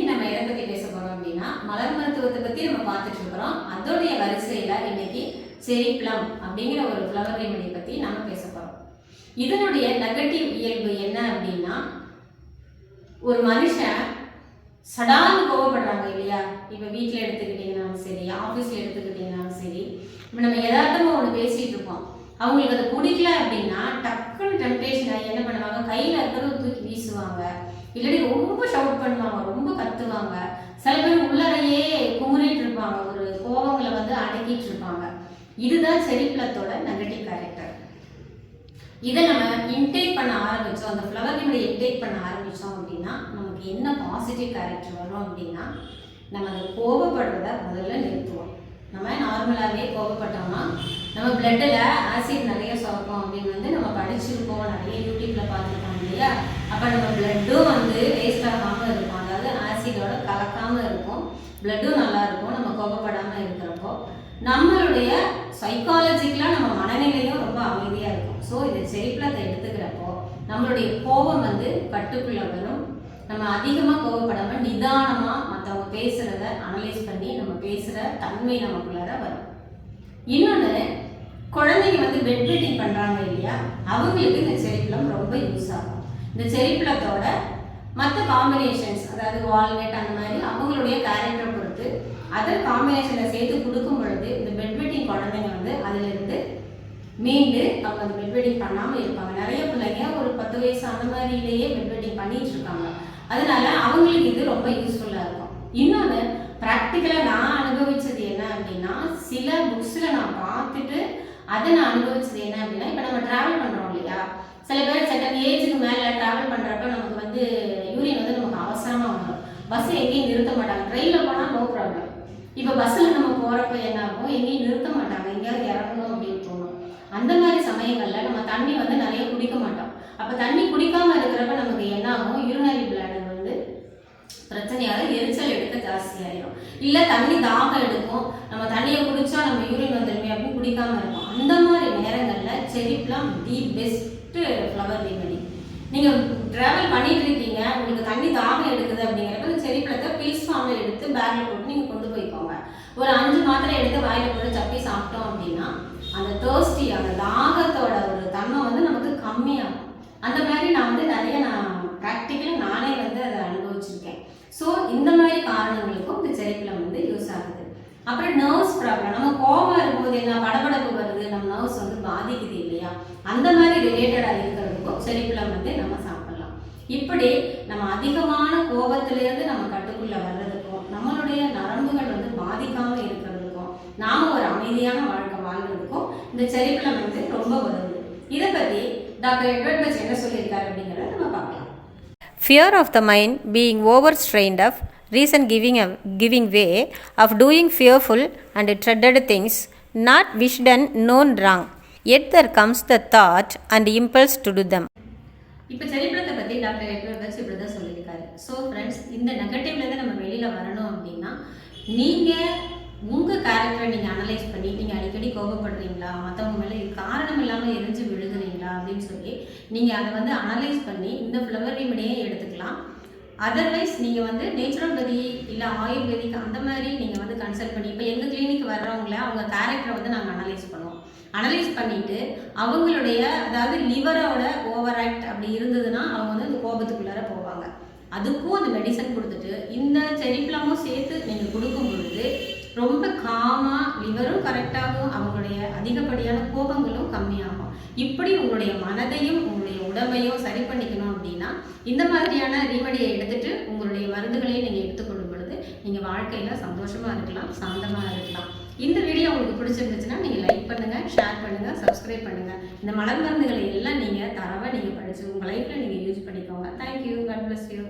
இன்னைக்கு நம்ம எதை பத்தி பேச போறோம் அப்படின்னா மலர் மருத்துவத்தை பத்தி நம்ம பார்த்துட்டு இருக்கிறோம். அதோடைய வரிசையில இன்னைக்கு செரி பிளம் அப்படிங்கிற ஒரு ஃப்ளவர் ரெமெடி பத்தி நம்ம பேச போறோம். இதனுடைய நெகட்டிவ் இயல்பு என்ன அப்படின்னா ஒரு மனுஷன் சடான்னு கோவப்படுறாங்க இல்லையா? இப்போ வீட்டில் எடுத்துக்கிட்டீங்கனாலும் சரி ஆஃபீஸில் எடுத்துக்கிட்டீங்கனாலும் சரி இப்போ நம்ம எதார்த்தமாக ஒன்று பேசிகிட்டு இருப்போம். அவங்களுக்கு அது பிடிக்கல அப்படின்னா டக்குன்னு டெம்டேஷன் ஆகி என்ன பண்ணுவாங்க? கையில் இருக்கிறத தூக்கி பேசுவாங்க. இல்லாட்டி ரொம்ப ஷவுட் பண்ணுவாங்க ரொம்ப கத்துவாங்க. சில பேர் உள்ளறையே குமுறிட்டு இருப்பாங்க ஒரு கோவங்களை வந்து அடக்கிட்டு இருப்பாங்க. இதுதான் செரிப்ளத்தோட நெகட்டிவ் கேரக்டர் இதை நம்ம இன்டேக் பண்ண ஆரம்பித்தோம் அந்த ஃப்ளவர் இன்டேக் பண்ண ஆரம்பித்தோம் அப்படின்னா நமக்கு என்ன பாசிட்டிவ் கேரக்டர் வரும் அப்படின்னா நம்ம அந்த கோபப்படுறத முதல்ல நிறுத்துவோம். நம்ம நார்மலாகவே கோபப்பட்டோம்னா நம்ம பிளட்டில் ஆசிட் நிறைய சுரக்கும் அப்படின்னு வந்து நம்ம படிச்சிருக்கோம் நிறைய யூடியூப்பில் பார்த்துருக்கோம் இல்லையா அப்போ நம்ம பிளட்டும் வந்து வேஸ்ட் ஆகாமல் இருக்கும். அதாவது ஆசிடோட கலக்காமல் இருக்கும். பிளட்டும் நல்லா இருக்கும். நம்ம கோபப்படாமல் இருக்கிறப்போ நம்மளுடைய சைக்காலஜிக்கலாக நம்ம மனநிலையும் ரொம்ப அமைதியாக இருக்கும். ஸோ இந்த செரிப்ளத்தை எடுத்துக்கிறப்போ நம்மளுடைய கோபம் வந்து கட்டுக்குள்ளே வரும். நம்ம அதிகமாக கோபப்படாமல் நிதானமாக மற்றவங்க பேசுகிறத அனலைஸ் பண்ணி நம்ம பேசுகிற தன்மை நமக்குள்ளார வரும். இன்னொன்று குழந்தைங்க வந்து பெட் வெட்டிங் பண்ணுறாங்க இல்லையா? அவங்களுக்கு இந்த செரிப்ளம் ரொம்ப யூஸ் ஆகும். இந்த செரிப்ளத்தோட மற்ற காம்பினேஷன்ஸ் அதாவது வால்நட் அந்த மாதிரி அவங்களுடைய கேரக்டரை பொறுத்து அதர் காம்பினேஷனில் சேர்த்து கொடுக்கும் பொழுது இந்த பெட்வெட்டிங் குழந்தைங்க வந்து அதிலிருந்து மீண்டு அவங்க அந்த பெட்வெட்டிங் பண்ணாமல் இருப்பாங்க. நிறைய பிள்ளைங்க ஒரு பத்து வயசு அந்த மாதிரிலேயே பெட்வெட்டிங் பண்ணிட்டு இருக்காங்க. அதனால அவங்களுக்கு இது ரொம்ப யூஸ்ஃபுல்லாக இருக்கும். இன்னொன்று ப்ராக்டிக்கலாக நான் அனுபவிச்சது என்ன அப்படின்னா சில புக்ஸில் நான் பார்த்துட்டு அதை நான் அனுபவிச்சது என்ன அப்படின்னா இப்போ நம்ம ட்ராவல் பண்ணுறோம் சில பேர் செகண்ட் ஏஜுக்கு மேலே ட்ராவல் பண்ணுறப்ப நமக்கு வந்து யூரின் வந்து நமக்கு அவசரமாக வந்துடும் பஸ் எங்கேயும் நிறுத்த மாட்டாங்க. ட்ரெயினில் போனால் நோ ப்ராப்ளம் இப்போ பஸ்ஸில் நம்ம போகிறப்ப என்ன ஆகும்? எங்கேயும் நிறுத்த மாட்டாங்க. எங்கேயாவது இறங்கணும் அப்படின்னு தோணும். அந்த மாதிரி சமயங்களில் நம்ம தண்ணி வந்து நிறைய குடிக்க மாட்டோம். அப்போ தண்ணி குடிக்காமல் இருக்கிறப்ப நமக்கு என்ன ஆகும்? யூரினரி பிளாட் வந்து பிரச்சனையாக எரிச்சல் எடுக்க ஜாஸ்தியாயிடும் இல்லை தண்ணி தாகம் எடுக்கும். நம்ம தண்ணியை குடிச்சா நம்ம யூரின் வந்துடுமே அப்படின்னு குடிக்காம இருக்கும் அந்த மாதிரி நேரங்களில் cherry plum the best flower remedy நீங்கள் ட்ராவல் பண்ணிட்டு இருக்கீங்க உங்களுக்கு தண்ணி தாகம் எடுக்குது அப்படிங்கிறப்ப இந்த செரிப்ளத்தை பீஸ் ஃபார்மில் எடுத்து பேக்கில் போட்டு நீங்கள் கொண்டு போய்க்கோங்க. ஒரு அஞ்சு மாத்திரை எடுத்து வாயில் போட்டு சப்பி சாப்பிட்டோம் அப்படின்னா அந்த தேர்ஸ்டி அந்த தாகத்தோட ஒரு தன்மை வந்து நமக்கு கம்மியாகும். அந்த மாதிரி நான் வந்து நிறைய நான் ப்ராக்டிக்கலாக நானே வந்து அதை அனுபவிச்சிருக்கேன் ஸோ இந்த மாதிரி காரணங்களுக்கும் இந்த செரிப்பிலம் வந்து யூஸ் ஆகுது. அப்புறம் நர்வ்ஸ் ப்ராப்ளம் நம்ம கோபம் இருக்கும்போது என்ன படபடப்பு வருது நம்ம நர்வ்ஸ் வந்து பாதிக்குது இல்லையா? அந்த மாதிரி ரிலேட்டடாக இருக்கிறதுக்கும் செரிப்பிலம் வந்து நம்ம சாப்பிடலாம். இப்படி நம்ம அதிகமான கோபத்திலேருந்து நம்ம கட்டுக்குள்ளே வர்றதுக்கும் நம்மளுடைய நரம்புகள் வந்து பாதிக்காமல் இருக்கிறதுக்கும் நாம் ஒரு அமைதியான வாழ்க்கை வாழ்றதுக்கும் இந்த செரிப்பிலம் வந்து ரொம்ப உதவுது இதை பற்றி டாக்டர் எட்வர்ட் என்ன சொல்லியிருக்காரு அப்படிங்கிறத Fear of the mind being overstrained of reason giving, a, giving way of doing fearful and dreaded things, not wished and known wrong. Yet there comes the thought and impulse to do them. இப்போ செரிப்பிளத்தை பற்றி doctor Edward இப்படி தான் சொல்லியிருக்காரு so friends இந்த நெகட்டிவ்லேருந்து நம்ம வெளியில் வரணும் அப்படின்னா நீங்கள் உங்கள் கேரக்டரை நீங்கள் அனலைஸ் பண்ணி நீங்கள் கோபப்படுறீங்களா? மற்றவங்க மேலே காரணம் இல்லாமல் எரிஞ்சு விழுகுறீங்களா? அப்படின்னு சொல்லி நீங்கள் அதை வந்து அனலைஸ் பண்ணி இந்த ஃப்ளவர் ரெமடியே எடுத்துக்கலாம். அதர்வைஸ் நீங்கள் வந்து நேச்சுரோபதி இல்லை ஆயுர்வேதிக் அந்த மாதிரி நீங்கள் வந்து கன்சல்ட் பண்ணி இப்போ எங்கள் கிளினிக் வர்றவங்கள அவங்க கேரக்டரை வந்து நாங்கள் அனலைஸ் பண்ணுவோம். அனலைஸ் பண்ணிட்டு அவங்களுடைய அதாவது லிவரோட ஓவர் ஆக்ட் அப்படி இருந்ததுன்னா அவங்க வந்து இந்த கோபத்துக்குள்ளார போவாங்க. அதுக்கும் அந்த மெடிசன் கொடுத்துட்டு இந்த செரிப்ளமும் சேர்த்து நீங்கள் கொடுக்கும் பொழுது ரொம்ப காமாக இவரும் கரெக்டாகும் அவங்களுடைய அதிகப்படியான கோபங்களும் கம்மியாகும். இப்படி உங்களுடைய மனதையும் உங்களுடைய உடம்பையும் சரி பண்ணிக்கணும் அப்படின்னா இந்த மாதிரியான ரீமடியை எடுத்துட்டு உங்களுடைய மருந்துகளையும் நீங்கள் எடுத்துக்கொள்ளும் பொழுது நீங்கள் வாழ்க்கையில் சந்தோஷமாக இருக்கலாம் சாந்தமாக இருக்கலாம். இந்த வீடியோ உங்களுக்கு பிடிச்சிருந்துச்சுன்னா நீங்கள் லைக் பண்ணுங்கள் ஷேர் பண்ணுங்கள் சப்ஸ்கிரைப் பண்ணுங்கள் இந்த மலர் மருந்துகளை எல்லாம் நீங்கள் தரவை நீங்கள் படித்து உங்கள் லைஃப்பில் நீங்கள் யூஸ் பண்ணிக்கோங்க. Thank you God bless you